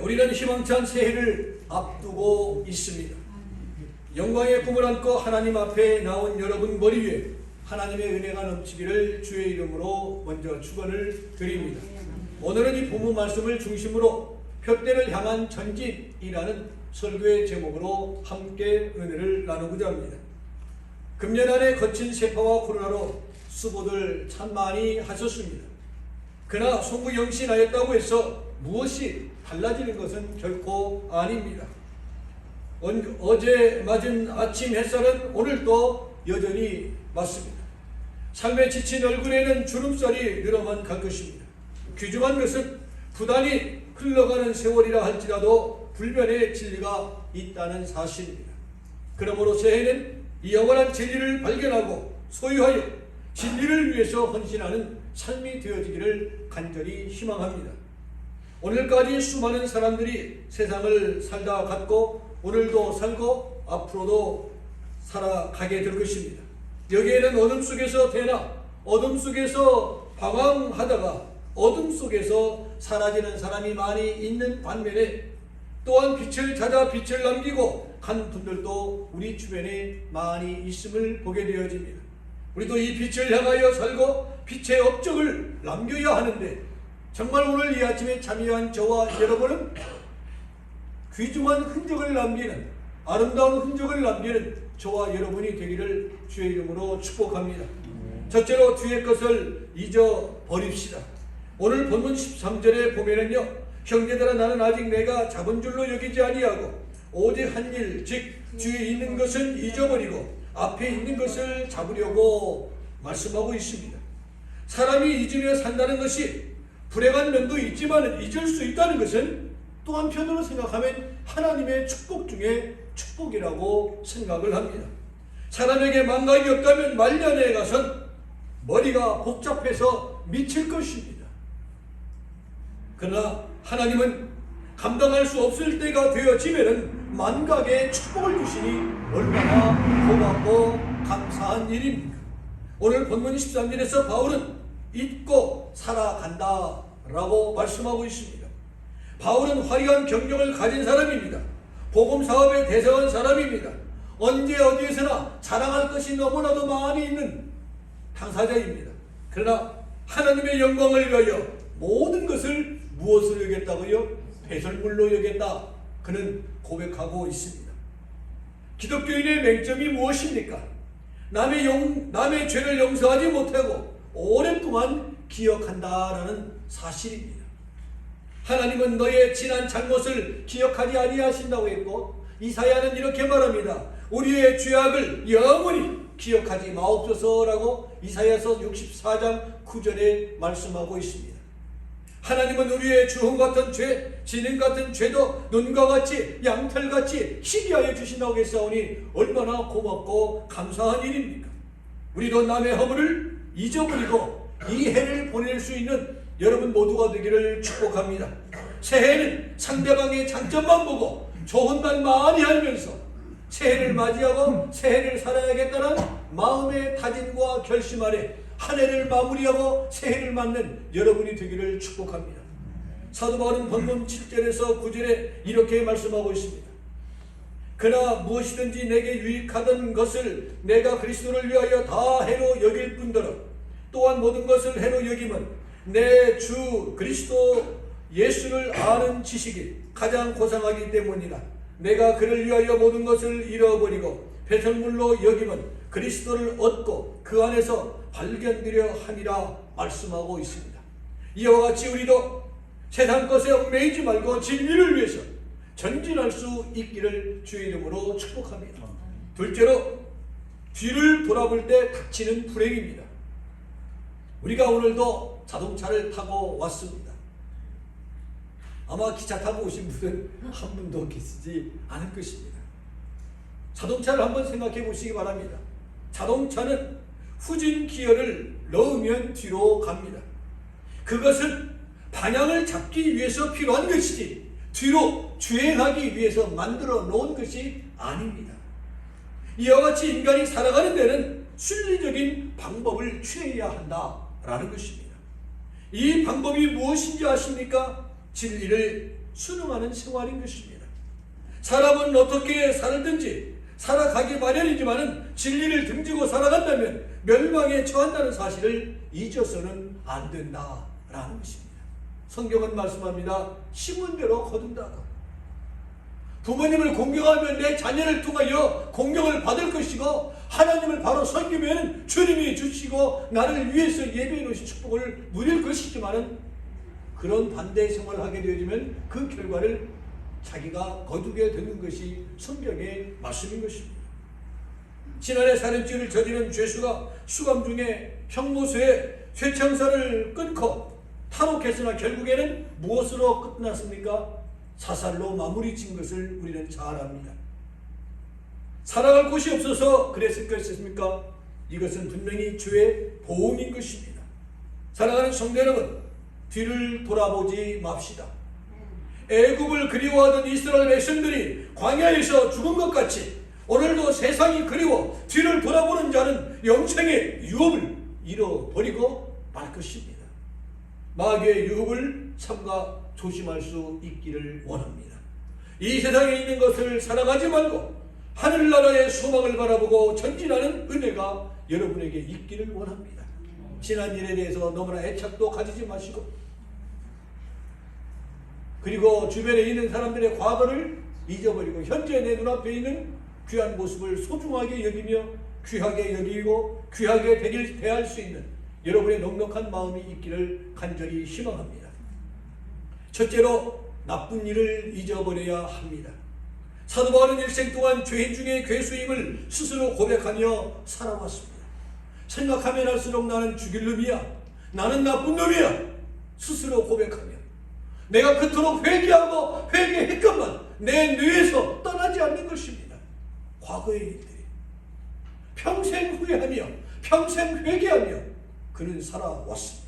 우리는 희망찬 새해를 앞두고 있습니다. 영광의 꿈을 안고 하나님 앞에 나온 여러분 머리 위에 하나님의 은혜가 넘치기를 주의 이름으로 먼저 축원을 드립니다. 오늘은 이 본문 말씀을 중심으로 표대를 향한 전진이라는 설교의 제목으로 함께 은혜를 나누고자 합니다. 금년 안에 거친 세파와 코로나로 수고들 참 많이 하셨습니다. 그러나 송구 영신하였다고 해서 무엇이 달라지는 것은 결코 아닙니다. 언- 어제 맞은 아침 햇살은 오늘도 여전히 맞습니다. 삶에 지친 얼굴에는 주름살이 늘어만 갈 것입니다. 귀중한 것은 부단히 흘러가는 세월이라 할지라도 불변의 진리가 있다는 사실입니다. 그러므로 새해는 이 영원한 진리를 발견하고 소유하여 진리를 위해서 헌신하는 삶이 되어지기를 간절히 희망합니다. 오늘까지 수많은 사람들이 세상을 살다 갔고 오늘도 살고 앞으로도 살아가게 될 것입니다. 여기에는 어둠 속에서 태어나 어둠 속에서 방황하다가 어둠 속에서 사라지는 사람이 많이 있는 반면에 또한 빛을 찾아 빛을 남기고 간 분들도 우리 주변에 많이 있음을 보게 되어집니다. 우리도 이 빛을 향하여 살고 빛의 업적을 남겨야 하는데 정말 오늘 이 아침에 참여한 저와 여러분은 귀중한 흔적을 남기는 아름다운 흔적을 남기는 저와 여러분이 되기를 주의 이름으로 축복합니다. 첫째로 뒤의 것을 잊어버립시다. 오늘 본문 13절에 보면은요. 형제들아 나는 아직 내가 잡은 줄로 여기지 아니하고 오직 한 일 즉 뒤에 있는 것은 잊어버리고 앞에 있는 것을 잡으려고 말씀하고 있습니다. 사람이 잊으며 산다는 것이 불행한 면도 있지만 잊을 수 있다는 것은 또 한편으로 생각하면 하나님의 축복 중에 축복이라고 생각을 합니다. 사람에게 망각이 없다면 말년에 가선 머리가 복잡해서 미칠 것입니다. 그러나 하나님은 감당할 수 없을 때가 되어지면은 만각의 축복을 주시니 얼마나 고맙고 감사한 일입니까? 오늘 본문 13절에서 바울은 잊고 살아간다 라고 말씀하고 있습니다. 바울은 화려한 경력을 가진 사람입니다. 복음 사업에 대성한 사람입니다. 언제 어디에서나 자랑할 것이 너무나도 많이 있는 당사자입니다. 그러나 하나님의 영광을 위하여 모든 것을 무엇으로 여겼다고요? 배설물로 여겼다. 그는 고백하고 있습니다. 기독교인의 맹점이 무엇입니까? 남의 용, 남의 죄를 용서하지 못하고 오랫동안 기억한다라는 사실입니다. 하나님은 너의 지난 잘못을 기억하지 아니하신다고 했고 이사야는 이렇게 말합니다. 우리의 죄악을 영원히 기억하지 마옵소서라고 이사야서 64장 9절에 말씀하고 있습니다. 하나님은 우리의 주홍 같은 죄, 진행 같은 죄도 눈과 같이 양털같이 희귀하여 주신다고 했사오니 얼마나 고맙고 감사한 일입니까? 우리도 남의 허물을 잊어버리고 이 해를 보낼 수 있는 여러분 모두가 되기를 축복합니다. 새해는 상대방의 장점만 보고 좋은 말 많이 알면서 새해를 맞이하고 새해를 살아야겠다는 마음의 다짐과 결심 아래 한 해를 마무리하고 새해를 맞는 여러분이 되기를 축복합니다. 사도 바울은 본문 7절에서 9절에 이렇게 말씀하고 있습니다. 그러나 무엇이든지 내게 유익하던 것을 내가 그리스도를 위하여 다 해로 여길 뿐더러 또한 모든 것을 해로 여김은 내 주 그리스도 예수를 아는 지식이 가장 고상하기 때문이라 내가 그를 위하여 모든 것을 잃어버리고 배설물로 여김은 그리스도를 얻고 그 안에서 발견되려 함이라 말씀하고 있습니다. 이와 같이 우리도 세상 것에 얽매이지 말고 진리를 위해서 전진할 수 있기를 주의 이름으로 축복합니다. 둘째로 뒤를 돌아볼 때 닥치는 불행입니다. 우리가 오늘도 자동차를 타고 왔습니다. 아마 기차 타고 오신 분은 한 분도 계시지 않을 것입니다. 자동차를 한번 생각해 보시기 바랍니다. 자동차는 후진 기어를 넣으면 뒤로 갑니다. 그것은 방향을 잡기 위해서 필요한 것이지 뒤로 주행하기 위해서 만들어 놓은 것이 아닙니다. 이와 같이 인간이 살아가는 데는 순리적인 방법을 취해야 한다 라는 것입니다. 이 방법이 무엇인지 아십니까? 진리를 순응하는 생활인 것입니다. 사람은 어떻게 살든지 살아가기 마련이지만은 진리를 등지고 살아간다면 멸망에 처한다는 사실을 잊어서는 안 된다라는 것입니다. 성경은 말씀합니다. 심은 대로 거둔다고. 부모님을 공경하면 내 자녀를 통하여 공경을 받을 것이고 하나님을 바로 섬기면 주님이 주시고 나를 위해서 예배해 놓으신 축복을 누릴 것이지만은 그런 반대 생활을 하게 되어지면 그 결과를 자기가 거두게 되는 것이 성경의 말씀인 것입니다. 지난해 살인죄를 저지른 죄수가 수감 중에 형무소에 쇠창살을 끊고 탈옥했으나 결국에는 무엇으로 끝났습니까? 사살로 마무리 진 것을 우리는 잘 압니다. 살아갈 곳이 없어서 그랬을 것입니까? 이것은 분명히 죄의 보험인 것입니다. 사랑하는 성도 여러분, 뒤를 돌아보지 맙시다. 애굽을 그리워하던 이스라엘 백성들이 광야에서 죽은 것 같이 오늘도 세상이 그리워 뒤를 돌아보는 자는 영생의 유업을 잃어버리고 말 것입니다. 마귀의 유업을 삼가 조심할 수 있기를 원합니다. 이 세상에 있는 것을 사랑하지 말고 하늘나라의 소망을 바라보고 전진하는 은혜가 여러분에게 있기를 원합니다. 지난 일에 대해서 너무나 애착도 가지지 마시고 그리고 주변에 있는 사람들의 과거를 잊어버리고 현재 내 눈앞에 있는 귀한 모습을 소중하게 여기며 귀하게 여기고 귀하게 대할 수 있는 여러분의 넉넉한 마음이 있기를 간절히 희망합니다. 첫째로 나쁜 일을 잊어버려야 합니다. 사도 바울은 일생 동안 죄인 중에 괴수임을 스스로 고백하며 살아왔습니다. 생각하면 할수록 나는 죽일 놈이야. 나는 나쁜 놈이야. 스스로 고백하며 내가 그토록 회개하고 회개했건만 내 뇌에서 떠나지 않는 것입니다. 과거의 일들이 평생 후회하며 평생 회개하며 그는 살아왔습니다.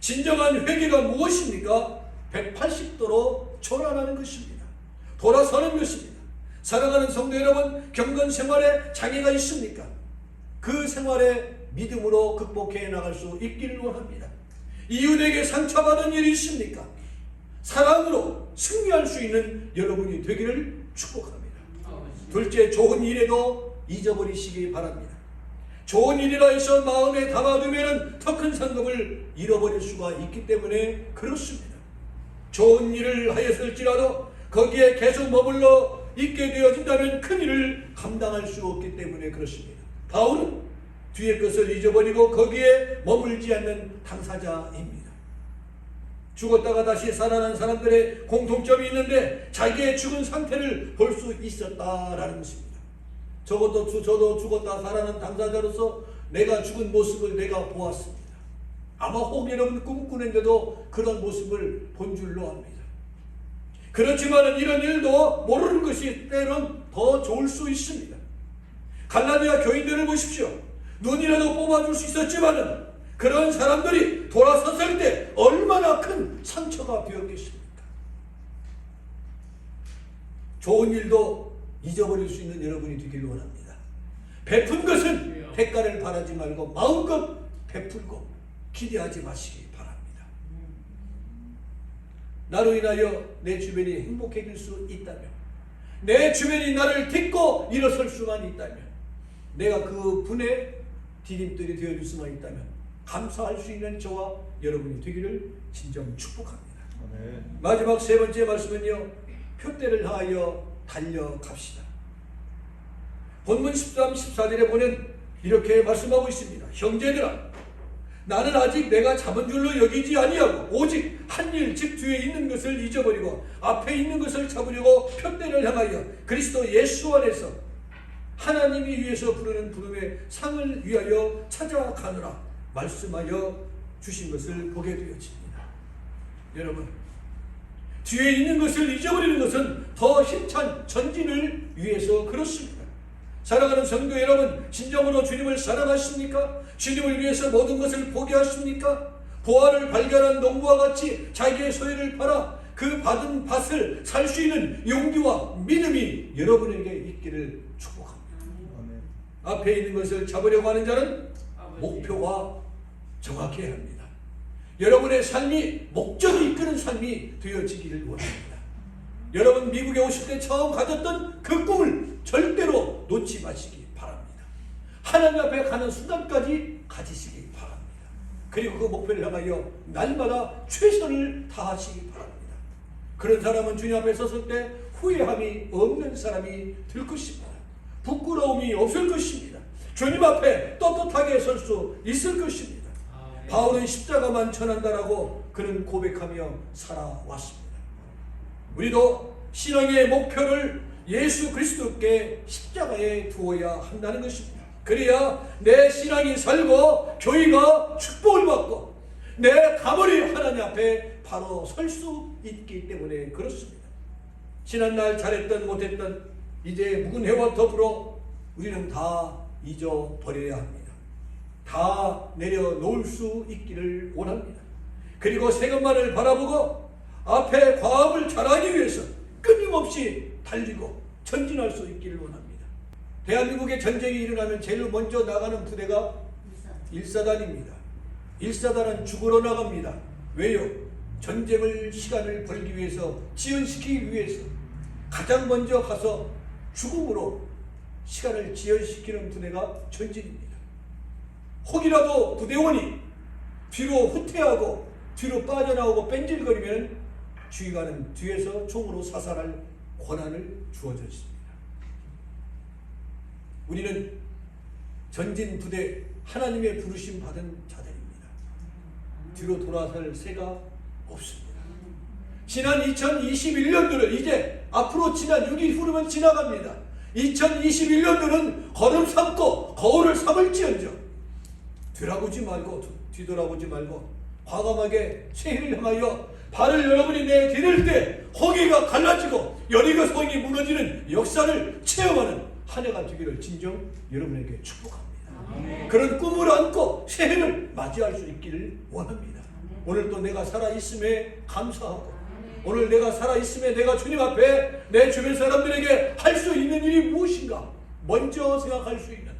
진정한 회개가 무엇입니까? 180도로 전환하는 것입니다. 돌아서는 것입니다. 사랑하는 성도 여러분, 경건 생활에 장애가 있습니까? 그 생활에 믿음으로 극복해 나갈 수 있기를 원합니다. 이웃에게 상처받은 일이 있습니까? 사랑으로 승리할 수 있는 여러분이 되기를 축복합니다. 둘째, 좋은 일에도 잊어버리시기 바랍니다. 좋은 일이라 해서 마음에 담아두면 더 큰 상급을 잃어버릴 수가 있기 때문에 그렇습니다. 좋은 일을 하였을지라도 거기에 계속 머물러 있게 되어진다면 큰 일을 감당할 수 없기 때문에 그렇습니다. 바울은 뒤의 것을 잊어버리고 거기에 머물지 않는 당사자입니다. 죽었다가 다시 살아난 사람들의 공통점이 있는데 자기의 죽은 상태를 볼 수 있었다라는 것입니다. 주- 저도 죽었다 살아난 당사자로서 내가 죽은 모습을 내가 보았습니다. 아마 혹 여러분 꿈꾸는데도 그런 모습을 본 줄로 압니다. 그렇지만 이런 일도 모르는 것이 때론 더 좋을 수 있습니다. 갈라디아 교인들을 보십시오. 눈이라도 뽑아줄 수 있었지만은 그런 사람들이 돌아섰을 때 얼마나 큰 상처가 되었겠습니까? 좋은 일도 잊어버릴 수 있는 여러분이 되기를 원합니다. 베푼 것은 대가를 바라지 말고 마음껏 베풀고 기대하지 마시기 바랍니다. 나로 인하여 내 주변이 행복해질 수 있다면 내 주변이 나를 딛고 일어설 수만 있다면 내가 그 분의 디딤돌이 되어줄 수만 있다면 감사할 수 있는 저와 여러분이 되기를 진정 축복합니다. 아멘. 마지막 세 번째 말씀은요. 표대를 하여 달려갑시다. 본문 13, 14절에 보면 이렇게 말씀하고 있습니다. 형제들아 나는 아직 내가 잡은 줄로 여기지 아니하고 오직 한 일 즉 뒤에 있는 것을 잊어버리고 앞에 있는 것을 잡으려고 표대를 향하여 그리스도 예수 안에서 하나님이 위해서 부르는 부름의 상을 위하여 찾아가느라 말씀하여 주신 것을 보게 되어집니다. 여러분 뒤에 있는 것을 잊어버리는 것은 더 힘찬 전진을 위해서 그렇습니다. 사랑하는 성도 여러분, 진정으로 주님을 사랑하십니까? 주님을 위해서 모든 것을 포기하십니까? 보화를 발견한 농부와 같이 자기의 소유를 팔아 그 받은 밭을 살 수 있는 용기와 믿음이 여러분에게 있기를 축복합니다. 아멘. 앞에 있는 것을 잡으려고 하는 자는 목표가 정확해야 합니다. 여러분의 삶이 목적이 이끄는 삶이 되어지기를 원합니다. 여러분 미국에 오실 때 처음 가졌던 그 꿈을 절대로 놓지 마시기 바랍니다. 하나님 앞에 가는 순간까지 가지시기 바랍니다. 그리고 그 목표를 향하여 날마다 최선을 다하시기 바랍니다. 그런 사람은 주님 앞에 섰을 때 후회함이 없는 사람이 될 것입니다. 부끄러움이 없을 것입니다. 주님 앞에 떳떳하게 설 수 있을 것입니다. 바울은 십자가만 전한다라고 그는 고백하며 살아왔습니다. 우리도 신앙의 목표를 예수 그리스도께 십자가에 두어야 한다는 것입니다. 그래야 내 신앙이 살고 교회가 축복을 받고 내 가문이 하나님 앞에 바로 설 수 있기 때문에 그렇습니다. 지난날 잘했던 못했던 이제 묵은 해와 더불어 우리는 다 잊어버려야 합니다. 다 내려놓을 수 있기를 원합니다. 그리고 새 것만을 바라보고 앞에 과업을 잘하기 위해서 끊임없이 달리고 전진할 수 있기를 원합니다. 대한민국의 전쟁이 일어나면 제일 먼저 나가는 부대가 일사단입니다. 일사단은 죽으러 나갑니다. 왜요? 전쟁을 시간을 벌기 위해서 지연시키기 위해서 가장 먼저 가서 죽음으로 시간을 지연시키는 부대가 전진입니다. 혹이라도 부대원이 뒤로 후퇴하고 뒤로 빠져나오고 뺀질거리면 주의관은 뒤에서 총으로 사살할 권한을 주어져 있습니다. 우리는 전진 부대 하나님의 부르심 받은 자들입니다. 뒤로 돌아설 새가 없습니다. 지난 2021년도를 이제 앞으로 지난 6일 후르면 지나갑니다. 2021년도는 걸음 삼고 거울을 삼을지언정 뒤돌아보지 말고 뒤돌아보지 말고 과감하게 새해를 향하여 발을 여러분이 내디딜 때 허기가 갈라지고 열이가 성이 무너지는 역사를 체험하는 한 해가 되기를 진정 여러분에게 축복합니다. 그런 꿈을 안고 새해를 맞이할 수 있기를 원합니다. 오늘 또 내가 살아 있음에 감사하고 오늘 내가 살아 있음에 내가 주님 앞에 내 주변 사람들에게 할 수 있는 일이 무엇인가 먼저 생각할 수 있는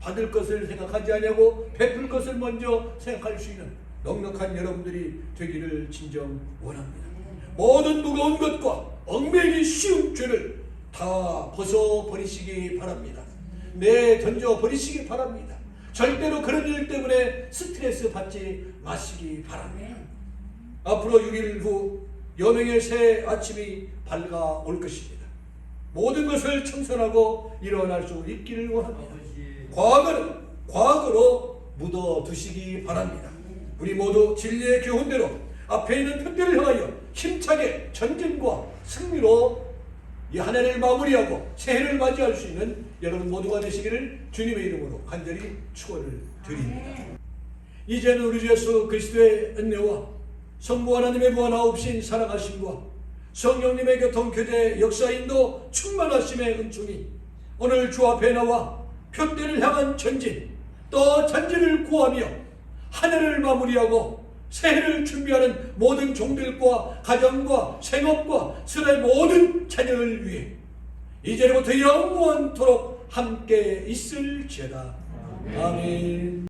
받을 것을 생각하지 아니하고 베풀 것을 먼저 생각할 수 있는 넉넉한 여러분들이 되기를 진정 원합니다. 모든 무거운 것과 얽매이기 쉬운 죄를 다 벗어 버리시기 바랍니다. 내 던져 버리시기 바랍니다. 절대로 그런 일 때문에 스트레스 받지 마시기 바랍니다. 앞으로 6일 후 여명의 새 아침이 밝아올 것입니다. 모든 것을 청산하고 일어날 수 있기를 원합니다. 과거는 과거로 묻어 두시기 바랍니다. 우리 모두 진리의 교훈대로 앞에 있는 편대를 향하여 힘차게 전진과 승리로 이 한 해를 마무리하고 새해를 맞이할 수 있는 여러분 모두가 되시기를 주님의 이름으로 간절히 축원을 드립니다. 이제는 우리 주 예수 그리스도의 은혜와 성부 하나님의 무한하옵신 사랑하심과 성령님의 교통 교제 역사인도 충만하심의 은총이 오늘 주 앞에 나와 편대를 향한 전진 또 전진을 구하며 한 해를 마무리하고 새해를 준비하는 모든 종들과 가정과 생업과 스라의 모든 자녀를 위해 이제부터 영원토록 함께 있을지어다. 아멘.